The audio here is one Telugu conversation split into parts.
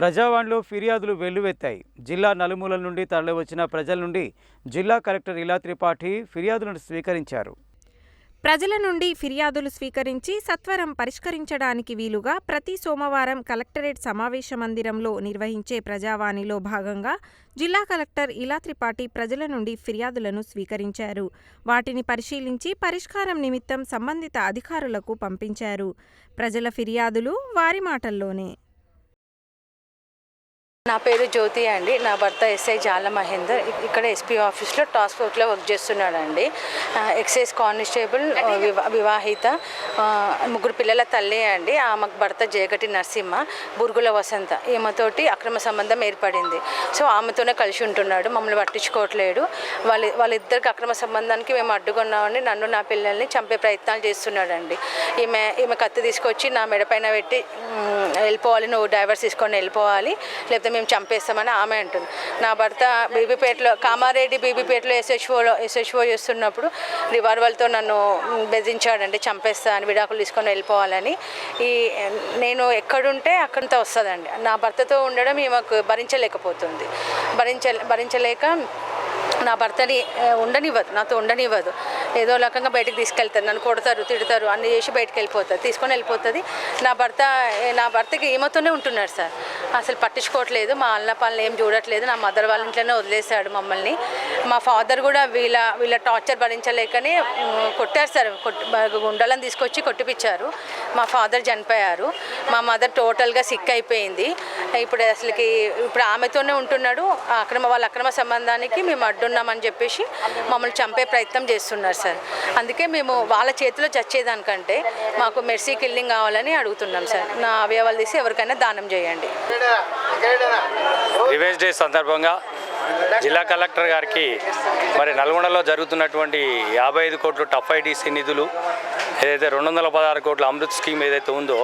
ప్రజావాణిలో ఫిర్యాదులు వెల్లువెత్తాయి. జిల్లా నలుమూలల నుండి తరలివచ్చిన ప్రజల నుండి జిల్లా కలెక్టర్ ఇలా త్రిపాఠి ఫిర్యాదులను స్వీకరించారు. ప్రజల నుండి ఫిర్యాదులు స్వీకరించి సత్వరం పరిష్కరించడానికి వీలుగా ప్రతి సోమవారం కలెక్టరేట్ సమావేశ మందిరంలో నిర్వహించే ప్రజావాణిలో భాగంగా జిల్లా కలెక్టర్ ఇలా త్రిపాఠి ప్రజల నుండి ఫిర్యాదులను స్వీకరించారు. వాటిని పరిశీలించి పరిష్కారం నిమిత్తం సంబంధిత అధికారులకు పంపించారు. ప్రజల ఫిర్యాదులు వారి మాటల్లోనే. నా పేరు జ్యోతి అండి. నా భర్త ఎస్ఐ జాల మహేందర్. ఇక్కడ ఎస్పీ ఆఫీస్లో టాస్క్ ఫోర్స్లో వర్క్ చేస్తున్నాడండి. ఎక్సైజ్ కానిస్టేబుల్ వివా వివాహిత ముగ్గురు పిల్లల తల్లి అండి. ఆమెకు భర్త జయగటి నరసింహ బురుగుల వసంత. ఈమెతోటి అక్రమ సంబంధం ఏర్పడింది. సో ఆమెతోనే కలిసి ఉంటున్నాడు. మమ్మల్ని పట్టించుకోవట్లేడు. వాళ్ళ వాళ్ళిద్దరికి అక్రమ సంబంధానికి మేము అడ్డుకున్నామని నన్ను నా పిల్లల్ని చంపే ప్రయత్నాలు చేస్తున్నాడండి. ఈమె ఈమె కత్తి తీసుకొచ్చి నా మెడపైన పెట్టి వెళ్ళిపోవాలి. నువ్వు డైవర్స్ తీసుకొని వెళ్ళిపోవాలి. లేకపోతే మేము చంపేస్తామని ఆమె అంటుంది. నా భర్త బీబీపేటలో కామారెడ్డి బీబీపేటలో ఎస్హెచ్ఓలో ఎస్హెచ్ఓ చేస్తున్నప్పుడు రివాల్వర్తో నన్ను మ్, బెదిరించాడండి చంపేస్తా అని విడాకులు తీసుకొని వెళ్ళిపోవాలని. ఈ నేను ఎక్కడుంటే అక్కడంతా వస్తుందండి. నా భర్తతో ఉండడం ఈమెకు భరించలేకపోతుంది. భరించ భరించలేక నా భర్తని ఉండనివ్వదు నాతో ఉండనివ్వదు. ఏదో రకంగా బయటకు తీసుకెళ్తారు నన్ను కొడతారు తిడతారు అన్ని చేసి బయటకు వెళ్ళిపోతారు తీసుకొని వెళ్ళిపోతుంది. నా భర్త నా భర్తకి ఈమెతోనే ఉంటున్నాడు సార్. అసలు పట్టించుకోవట్లేదు మా అన్న పనులు ఏం చూడట్లేదు నా మదర్ వాళ్ళ ఇంట్లోనే వదిలేశాడు మమ్మల్ని. మా ఫాదర్ కూడా వీళ్ళ వీళ్ళ టార్చర్ భరించలేకనే కొట్టారు సార్ కొట్టి గుండెలను తీసుకొచ్చి కొట్టిపించారు మా ఫాదర్ చనిపోయారు. మా మదర్ టోటల్గా సిక్ అయిపోయింది. ఇప్పుడు అసలుకి ఇప్పుడు ఆమెతోనే ఉంటున్నాడు. అక్రమ వాళ్ళ అక్రమ సంబంధానికి మేము అడ్డున్నామని చెప్పేసి మమ్మల్ని చంపే ప్రయత్నం చేస్తున్నారు సార్. అందుకే మేము వాళ్ళ చేతిలో చచ్చేదానికంటే మాకు మెర్సీ కిల్లింగ్ కావాలని అడుగుతున్నాం సార్. నా అవయవాలు తీసి ఎవరికైనా దానం చేయండి. రివెంజ్ డే సందర్భంగా జిల్లా కలెక్టర్ గారికి మరి నల్గొండలో జరుగుతున్నటువంటి యాభై ఐదు కోట్లు టఫ్ ఐటీసీ నిధులు ఏదైతే రెండు వందల పదహారు కోట్ల అమృత్ స్కీమ్ ఏదైతే ఉందో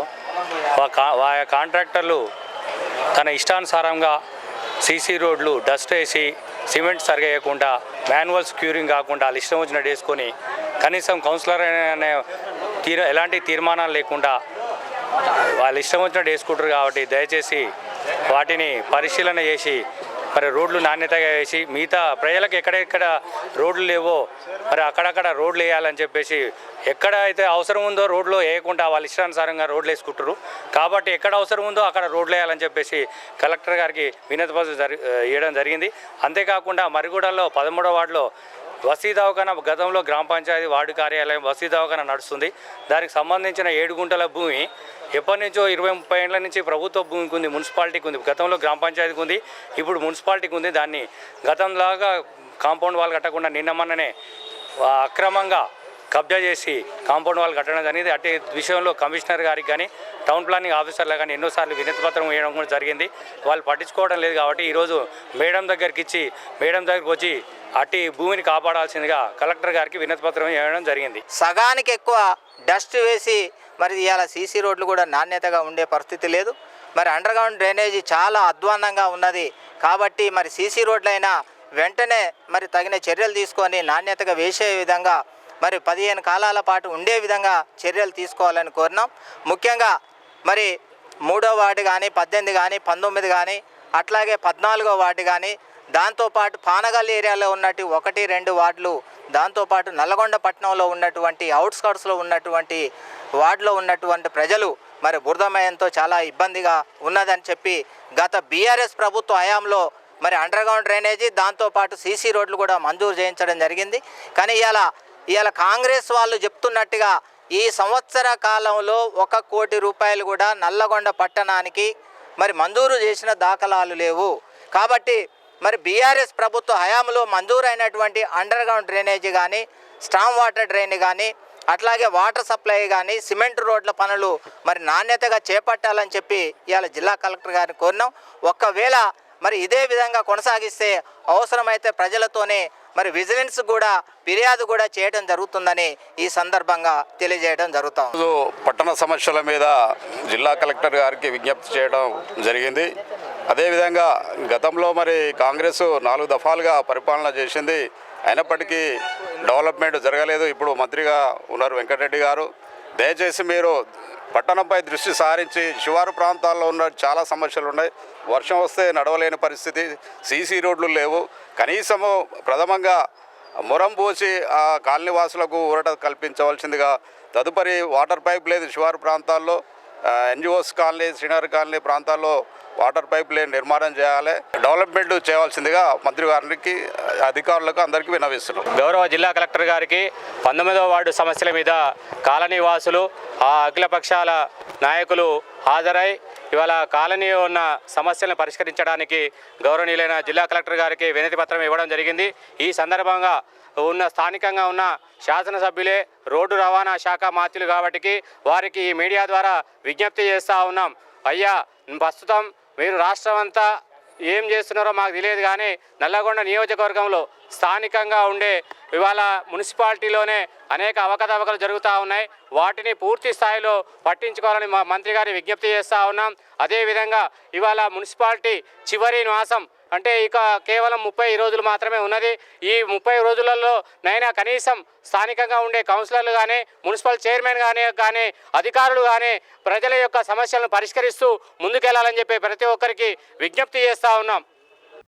వా కాంట్రాక్టర్లు తన ఇష్టానుసారంగా సీసీ రోడ్లు డస్ట్ వేసి సిమెంట్ సరిగేయకుండా మాన్యువల్స్ క్యూరింగ్ కాకుండా వాళ్ళు ఇష్టం వచ్చినట్టు వేసుకొని కనీసం కౌన్సిలర్ అనే తీర ఎలాంటి తీర్మానాలు లేకుండా వాళ్ళు ఇష్టం వచ్చినట్టు వేసుకుంటారు కాబట్టి దయచేసి వాటిని పరిశీలన చేసి మరి రోడ్లు నాణ్యతగా వేసి మిగతా ప్రజలకు ఎక్కడెక్కడ రోడ్లు లేవో మరి అక్కడక్కడ రోడ్లు వేయాలని చెప్పేసి ఎక్కడ అయితే అవసరం ఉందో రోడ్లు వేయకుండా వాళ్ళ ఇష్టానుసారంగా రోడ్లు వేసుకుంటారు కాబట్టి ఎక్కడ అవసరం ఉందో అక్కడ రోడ్లు వేయాలని చెప్పేసి కలెక్టర్ గారికి వినతి పత్రం జరి ఇవ్వడం జరిగింది. అంతేకాకుండా మరిగూడలో పదమూడవ వార్డులో వసీ దవాఖాన గతంలో గ్రామ పంచాయతీ వార్డు కార్యాలయం వసీ దవాఖాన నడుస్తుంది. దానికి సంబంధించిన ఏడు గుంటల భూమి ఎప్పటి నుంచో ఇరవై ముప్పై ఏళ్ళ నుంచి ప్రభుత్వ భూమికి ఉంది మున్సిపాలిటీకి ఉంది గతంలో గ్రామ పంచాయతీకి ఉంది ఇప్పుడు మున్సిపాలిటీకి ఉంది. దాన్ని గతంలాగా కాంపౌండ్ వాల్ కట్టకుండా నిన్న మొన్ననే అక్రమంగా కబ్జా చేసి కాంపౌండ్ వాళ్ళు కట్టడం అనేది అటు విషయంలో కమిషనర్ గారికి కానీ టౌన్ ప్లానింగ్ ఆఫీసర్లకు కానీ ఎన్నోసార్లు వినతి పత్రం వేయడం కూడా జరిగింది. వాళ్ళు పట్టించుకోవడం లేదు కాబట్టి ఈరోజు మేడం దగ్గరికి ఇచ్చి మేడం దగ్గరికి వచ్చి అట్టి భూమిని కాపాడాల్సిందిగా కలెక్టర్ గారికి వినతి పత్రం వేయడం జరిగింది. సగానికి ఎక్కువ డస్ట్ వేసి మరి ఇవాళ సీసీ రోడ్లు కూడా నాణ్యతగా ఉండే పరిస్థితి లేదు. మరి అండర్ గ్రౌండ్ డ్రైనేజీ చాలా అధ్వాన్నంగా ఉన్నది. కాబట్టి మరి సీసీ రోడ్లైనా వెంటనే మరి తగిన చర్యలు తీసుకొని నాణ్యతగా వేసే విధంగా మరి పదిహేను కాలాల పాటు ఉండే విధంగా చర్యలు తీసుకోవాలని కోరినాం. ముఖ్యంగా మరి మూడో వార్డు కానీ పద్దెనిమిది కానీ పంతొమ్మిది కానీ అట్లాగే పద్నాలుగో వార్డు కానీ దాంతోపాటు పానగల్ ఏరియాలో ఉన్నట్టు ఒకటి రెండు వార్డులు దాంతోపాటు నల్లగొండ పట్టణంలో ఉన్నటువంటి అవుట్స్కట్స్లో ఉన్నటువంటి వార్డులో ఉన్నటువంటి ప్రజలు మరి బురదమయంతో చాలా ఇబ్బందిగా ఉన్నదని చెప్పి గత బీఆర్ఎస్ ప్రభుత్వ హయాంలో మరి అండర్ గ్రౌండ్ డ్రైనేజీ దాంతోపాటు సీసీ రోడ్లు కూడా మంజూరు చేయించడం జరిగింది. కానీ ఇలా ఇవాళ కాంగ్రెస్ వాళ్ళు చెప్తున్నట్టుగా ఈ సంవత్సర కాలంలో ఒక కోటి రూపాయలు కూడా నల్లగొండ పట్టణానికి మరి మంజూరు చేసిన దాఖలాలు లేవు. కాబట్టి మరి బీఆర్ఎస్ ప్రభుత్వ హయాంలో మంజూరైనటువంటి అండర్ గ్రౌండ్ డ్రైనేజీ కానీ స్టామ్ వాటర్ డ్రైన్ కానీ అట్లాగే వాటర్ సప్లై కానీ సిమెంట్ రోడ్ల పనులు మరి నాణ్యతగా చేపట్టాలని చెప్పి ఇవాళ జిల్లా కలెక్టర్ గారిని కోరినాం. ఒక్కవేళ మరి ఇదే విధంగా కొనసాగిస్తే అవసరమైతే ప్రజలతోనే మరి విజిలెన్స్ కూడా ఫిర్యాదు కూడా చేయడం జరుగుతుందని ఈ సందర్భంగా తెలియజేయడం జరుగుతాం. పట్టణ సమస్యల మీద జిల్లా కలెక్టర్ గారికి విజ్ఞప్తి చేయడం జరిగింది. అదేవిధంగా గతంలో మరి కాంగ్రెస్ నాలుగు దఫాలుగా పరిపాలన చేసింది. అయినప్పటికీ డెవలప్మెంట్ జరగలేదు. ఇప్పుడు మంత్రిగా ఉన్నారు వెంకటరెడ్డి గారు. దయచేసి మీరు పట్టణంపై దృష్టి సారించి శివారు ప్రాంతాల్లో ఉన్న చాలా సమస్యలు ఉన్నాయి. వర్షం వస్తే నడవలేని పరిస్థితి. సీసీ రోడ్లు లేవు. కనీసము ప్రథమంగా మురం పోసి ఆ కాలనీ వాసులకు ఊరట కల్పించవలసిందిగా తదుపరి వాటర్ పైప్ లేదు శివారు ప్రాంతాల్లో ఎన్జిఓస్ కాలనీ శ్రీనగర్ కాలనీ ప్రాంతాల్లో వాటర్ పైప్ లైన్ నిర్మాణం చేయాలి. డెవలప్మెంట్ చేయవలసిందిగా మంత్రి గారికి అధికారులకు అందరికీ వినవిస్తున్నాం గౌరవ జిల్లా కలెక్టర్ గారికి పంతొమ్మిదవ వార్డు సమస్యల మీద కాలనీ వాసులు ఆ అఖిలపక్షాల నాయకులు హాజరై ఇవాళ కాలనీ ఉన్న సమస్యలను పరిష్కరించడానికి గౌరవనీయులైన జిల్లా కలెక్టర్ గారికి వినతి పత్రం ఇవ్వడం జరిగింది. ఈ సందర్భంగా ఉన్న స్థానికంగా ఉన్న శాసనసభ్యులే రోడ్డు రవాణా శాఖ మాత్రులు కాబట్టి వారికి ఈ మీడియా ద్వారా విజ్ఞప్తి చేస్తూ ఉన్నాం. అయ్యా ప్రస్తుతం మీరు రాష్ట్రం అంతా ఏం చేస్తున్నారో మాకు తెలియదు కానీ నల్లగొండ నియోజకవర్గంలో స్థానికంగా ఉండే ఇవాళ మున్సిపాలిటీలోనే అనేక అవకతవకలు జరుగుతూ ఉన్నాయి. వాటిని పూర్తి స్థాయిలో పట్టించుకోవాలని మా మంత్రి గారి విజ్ఞప్తి చేస్తూ ఉన్నాం. అదేవిధంగా ఇవాళ మున్సిపాలిటీ చివరి నివాసం అంటే ఇక కేవలం ముప్పై రోజులు మాత్రమే ఉన్నది. ఈ ముప్పై రోజులలో నైనా కనీసం స్థానికంగా ఉండే కౌన్సిలర్లు కానీ మున్సిపల్ చైర్మన్ కానీ కానీ అధికారులు కానీ ప్రజల యొక్క సమస్యలను పరిష్కరిస్తూ ముందుకెళ్ళాలని చెప్పి ప్రతి ఒక్కరికి విజ్ఞప్తి చేస్తూ ఉన్నాం.